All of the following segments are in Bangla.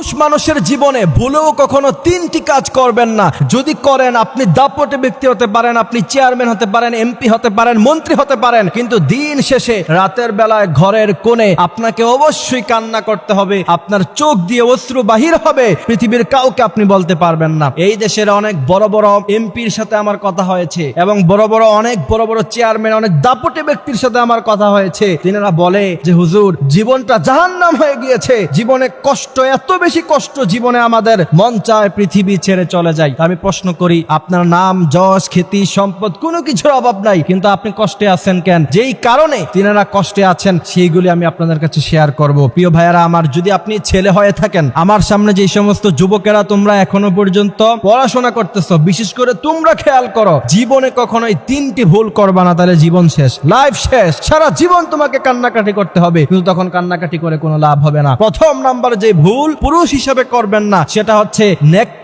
পুরুষ মানুষের জীবনে ভুলেও কখনো তিনটি কাজ করবেন না। যদি করেন, আপনি দাপটে ব্যক্তি হতে পারেন, আপনি চেয়ারম্যান হতে পারেন, এমপি হতে পারেন, মন্ত্রী হতে পারেন, কিন্তু দিন শেষে রাতের বেলায় ঘরের কোণে আপনাকে অবশ্যই কান্না করতে হবে, আপনার চোখ দিয়ে অশ্রু বাহির হবে, পৃথিবীর কাউকে আপনি বলতে পারবেন না। এই দেশের অনেক বড় বড় এমপির সাথে আমার কথা হয়েছে, এবং বড় বড় অনেক বড় বড় চেয়ারম্যান, অনেক দাপটে ব্যক্তির সাথে আমার কথা হয়েছে। তিনারা বলে যে, হুজুর, জীবনটা জাহান্নাম হয়ে গিয়েছে। জীবনে কষ্ট এত বেশি কষ্ট জীবনে আমাদের মন চায় পৃথিবী ছেড়ে চলে যায় আমি প্রশ্ন করি, আপনার নাম, যশ, খ্যাতি, সম্পদ, কোনো কিছুর অভাব নাই। কিন্তু আপনি কষ্টে আছেন কেন? যেই কারণে তিনারা কষ্টে আছেন, সেইগুলি আমি আপনাদের কাছে শেয়ার করব। প্রিয় ভাইয়ারা আমার, যদি আপনি ছেলে হয়ে থাকেন, আমার সামনে যে সমস্ত যুবকেরা তোমরা এখনও পর্যন্ত পড়াশোনা করতেছো, বিশেষ করে তোমরা খেয়াল করো, জীবনে কখনোই তিনটি ভুল করবা না, তাহলে জীবন শেষ। লাইফ শেষ। সারা জীবন তোমাকে কান্নাকাটি করতে হবে, কিন্তু তখন কান্নাকাটি করে কোনো লাভ হবে না। প্রথম নাম্বার যে ভুল, পুরুষ হিসেবে করবেন না। সেটা হচ্ছে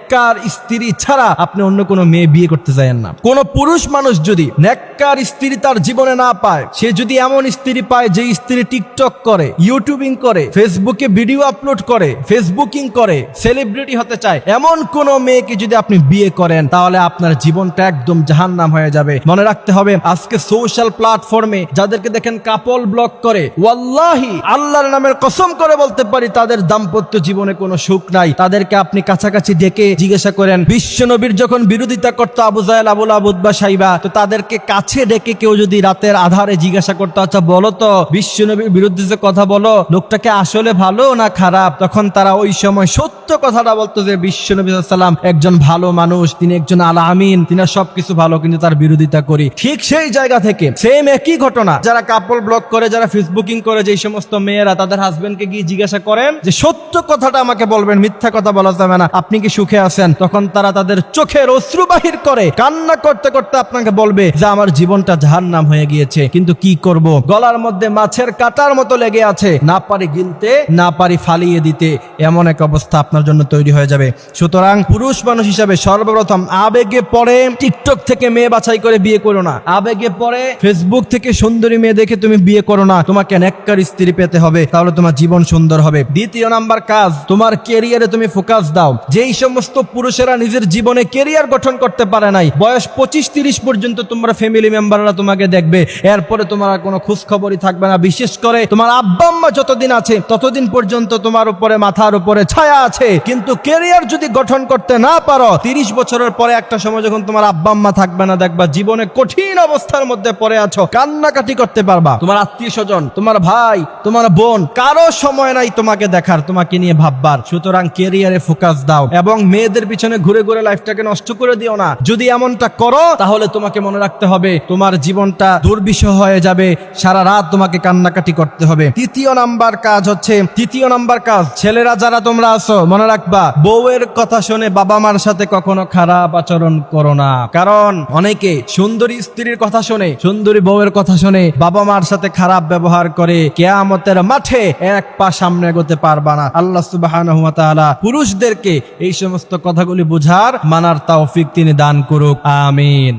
নেককার স্ত্রী ছাড়া আপনি অন্য কোনো মেয়ে বিয়ে করতে চাইেন না। কোন পুরুষ মানুষ যদি নেককার স্ত্রী তার জীবনে না পায়, সে যদি এমন স্ত্রী পায় যে স্ত্রী টিকটক করে, ইউটিউবিং করে, ফেসবুকে ভিডিও আপলোড করে, ফেসবুকিং করে, সেলিব্রিটি হতে চায়, এমন কোন মেয়েকে যদি আপনি বিয়ে করেন, তাহলে আপনার জীবনটা একদম জাহান্নাম হয়ে যাবে। মনে রাখতে হবে, আজকে সোশ্যাল প্ল্যাটফর্মে যাদেরকে দেখেন কাপল ব্লগ করে, ওয়াল্লাহি, আল্লাহর নামের কসম করে বলতে পারি, তাদের দাম্পত্য জীবনে কোনো সুখ নাই। তাদেরকে আপনি কাছাকাছি ডেকে জিজ্ঞাসা করেন, বিশ্ব নবীর যখন বিরোধিতা করতো আবু জাহেল, আবুল আবুদ বা সাইবা, তো তাদেরকে কাছে ডেকে কেউ যদি রাতের আধারে জিজ্ঞাসা করতো আচ্ছা বলো তো, বিশ্ব নবীর বিরুদ্ধে যে কথা বলো লোকটাকে আসলে ভালো না খারাপ? তখন তারা ওই সময় সত্য কথাটা বলতো যে, বিশ্ব নবী সাল্লাম একজন ভালো মানুষ, তিনি একজন আলা আমিন, তিনি সবকিছু ভালো, কিন্তু তার বিরোধিতা করি। ঠিক সেই জায়গা থেকে সেম একই ঘটনা, যারা কাপল ব্লক করে, যারা ফেসবুকিং করে যে সমস্ত মেয়েরা, তাদের হাজবেন্ডকে গিয়ে জিজ্ঞাসা করেন যে, সত্য কথাটা আমাকে বলবেন, মিথ্যা কথা বলা যাবে না, আপনি কি সুখে আছেন, তখন তারা তাদের চোখের অশ্রু বাহির করে, কান্না করতে করতে আপনাকে বলবে যে, আমার জীবনটা জাহান্নাম হয়ে গিয়েছে, কিন্তু কি করব? গলার মধ্যে মাছের কাটার মতো লেগে আছে, না পারি গিলতে, না পারি ফালিয়ে দিতে, এমন এক অবস্থা আপনার জন্য তৈরি হয়ে যাবে। সুতরাং পুরুষ মানুষ হিসাবে সর্বপ্রথম আবেগে পড়ে, টিকটক থেকে মেয়ে বাছাই করে বিয়ে করো না। আবেগে পড়ে, ফেসবুক থেকে সুন্দরী মেয়ে দেখে তুমি বিয়ে করো না। তোমাকে নেককার স্ত্রী পেতে হবে, তাহলে তোমার জীবন সুন্দর হবে। দ্বিতীয় নাম্বার কাজ, তোমার কেরিয়ারে তুমি ফোকাস দাও। যেই সমস্ত পুরুষেরা নিজের জীবনে কেরিয়ার গঠন করতে পারে নাই। বয়স পঁচিশ, তিরিশ পর্যন্ত তোমার ফ্যামিলি মেম্বাররা তোমাকে দেখবে। এরপরে তোমার আর কোনো খোঁজ খবরই থাকবে না। বিশেষ করে তোমার আব্বা আম্মা যতদিন আছে, ততদিন পর্যন্ত তোমার উপরে, মাথার উপরে ছায়া আছে। কিন্তু কেরিয়ার যদি গঠন করতে না পারো, তিরিশ বছরের পরে একটা সময় যখন তোমার আব্বা আম্মা থাকবে না, দেখবা জীবনে কঠিন অবস্থার মধ্যে পড়ে আছো। কান্নাকাটি করতে পারবা। তোমার আত্মীয় স্বজন, তোমার ভাই, তোমার বোন, কারও সময় নাই তোমাকে দেখার, তোমাকে নিয়ে ভাববার। সুতরাং কেরিয়ারে ফোকাস দাও। এবং মেয়েদের পিছনে ঘুরে ঘুরে লাইফটাকে নষ্ট করে দিও না। যদি এমনটা করো, তাহলে তোমাকে মনে রাখতে হবে, তোমার জীবনটা দুর্বিষহ হয়ে যাবে, সারা রাত তোমাকে কান্নাকাটি করতে হবে। তৃতীয় নাম্বার কাজ হচ্ছে, তৃতীয় নাম্বার কাজ, ছেলেরা যারা তোমরা আছো, মনে রাখবা, বউয়ের কথা শুনে বাবা মার সাথে কখনো খারাপ আচরণ করো না। কারণ অনেকে সুন্দরী স্ত্রীর কথা শুনে, সুন্দরী বউয়ের কথা শুনে বাবা মার সাথে খারাপ ব্যবহার করে কেয়ামতের মাঠে এক পা সামনে এগোতে পারবা না। আল্লাহ সুবাহ পুরুষদেরকে এই সমস্ত কথাগুলি বুঝার মানার তাওফিক তিনি দান করুক আমিন।